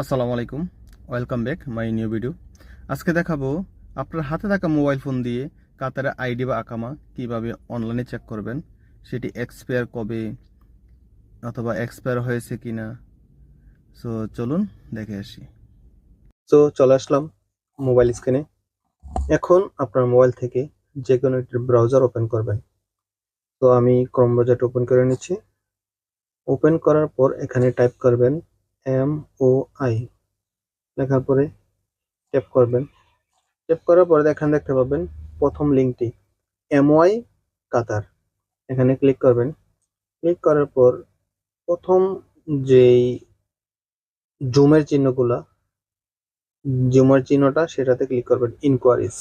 আসসালামু আলাইকুম। Welcome back my new video আজকে দেখাবো আপনার হাতে থাকা মোবাইল ফোন দিয়ে কাতারের আইডি বা আকামা কীভাবে অনলাইনে চেক করবেন, সেটি এক্সপায়ার কবে অথবা এক্সপায়ার হয়েছে কিনা। সো চলুন দেখে আসি। তো চলে আসলাম মোবাইল স্ক্রিনে এখন আপনার মোবাইল থেকে যে কোনো একটি ব্রাউজার ওপেন করবেন। তো আমি ক্রম ব্রাউজারটা ওপেন করে নিচ্ছি। ওপেন করার পর এখানে টাইপ করবেন এম ও আই লেখার পরে ট্যাপ করবেন। ট্যাপ করার পরে এখানে দেখতে পাবেন প্রথম লিঙ্কটি এমওয়াই কাতার এখানে ক্লিক করবেন। ক্লিক করার পর প্রথম যেই জুমের চিহ্নগুলা জুমের চিহ্নটা সেটাতে ক্লিক করবেন ইনকোয়ারিজ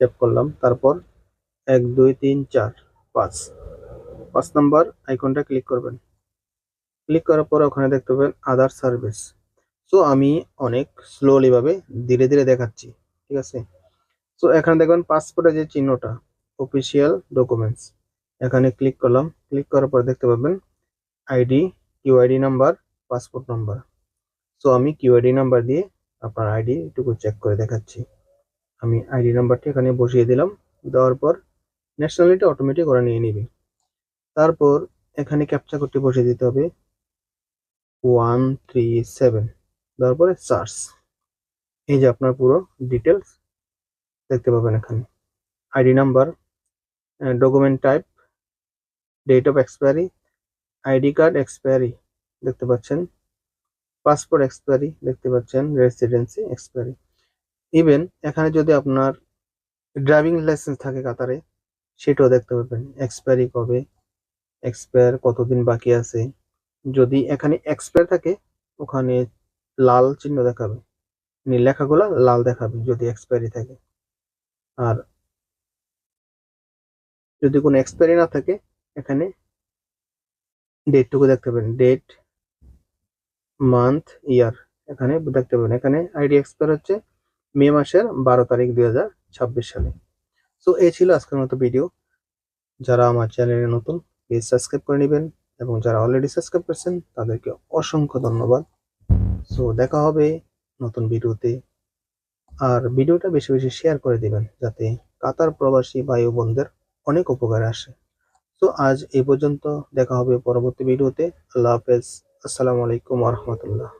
ট্যাপ করলাম, তারপর এক, দুই, তিন, চার, পাঁচ। পাঁচ নাম্বার আইকনটা ক্লিক করবেন। ক্লিক করার পর ওখানে দেখতে পাবেন আদার সার্ভিস সো আমি অনেক স্লোলি ভাবে ধীরে ধীরে দেখাচ্ছি, ঠিক আছে? সো এখানে দেখবেন পাসপোর্টের যে চিহ্নটা অফিসিয়াল ডকুমেন্টস এখানে ক্লিক করলাম। ক্লিক করার পর দেখতে পাবেন ID QID number passport number so আমি কিউআইডি নাম্বার দিয়ে আপনার আইডি টুকু চেক করে দেখাচ্ছি। আমি আইডি নাম্বারটি এখানে বসিয়ে দিলাম, দেওয়ার পর ন্যাশনালিটি অটোমেটিক ওরা নিয়ে নিবে। তারপর এখানে ক্যাপচা কোডটি বসিয়ে দিতে হবে। ওয়ান থ্রি সেভেন তারপরে সার্চ এই যে আপনার পুরো ডিটেলস দেখতে পাবেন এখানে। ID number document type date of expiry ID card expiry দেখতে পাচ্ছেন। পাসপোর্ট এক্সপায়ারি দেখতে পাচ্ছেন। রেসিডেন্সি এক্সপায়ারি ইভেন এখানে যদি আপনার ড্রাইভিং লাইসেন্স থাকে কাতারে, সেটাও দেখতে পাবেন এক্সপায়ারি কবে? এক্সপায়ার কতদিন বাকি আছে? যদি এখানে এক্সপায়ার থাকে, ওখানে লাল চিহ্ন দেখাবে। লেখাগুলো লাল দেখাবে যদি এক্সপায়ারি থাকে। আর যদি কোনো এক্সপায়ারি না থাকে, এখানে ডেটটুকু দেখতে পাবেন ডেট মান্থ ইয়ার এখানে দেখতে পাবেন এখানে আইডি এক্সপায়ার হচ্ছে মে মাসের বারো তারিখ দুই হাজার ছাব্বিশ সালে। তো এই ছিল আজকের মতো ভিডিও যারা আমার চ্যানেলে নতুন প্লিজ সাবস্ক্রাইব করে নেবেন। এবং যারা অলরেডি সাবস্ক্রাইব করেছেন, তাদেরকে অসংখ্য ধন্যবাদ। সো দেখা হবে নতুন ভিডিওতে। আর ভিডিওটা বেশি বেশি শেয়ার করে দিবেন, যাতে কাতার প্রবাসী ও বোনদের অনেক উপকারে আসে। তো আজ এই পর্যন্ত দেখা হবে পরবর্তী ভিডিওতে। আল্লাহ হাফেজ। আসসালামু আলাইকুম রহমতুল্লাহ।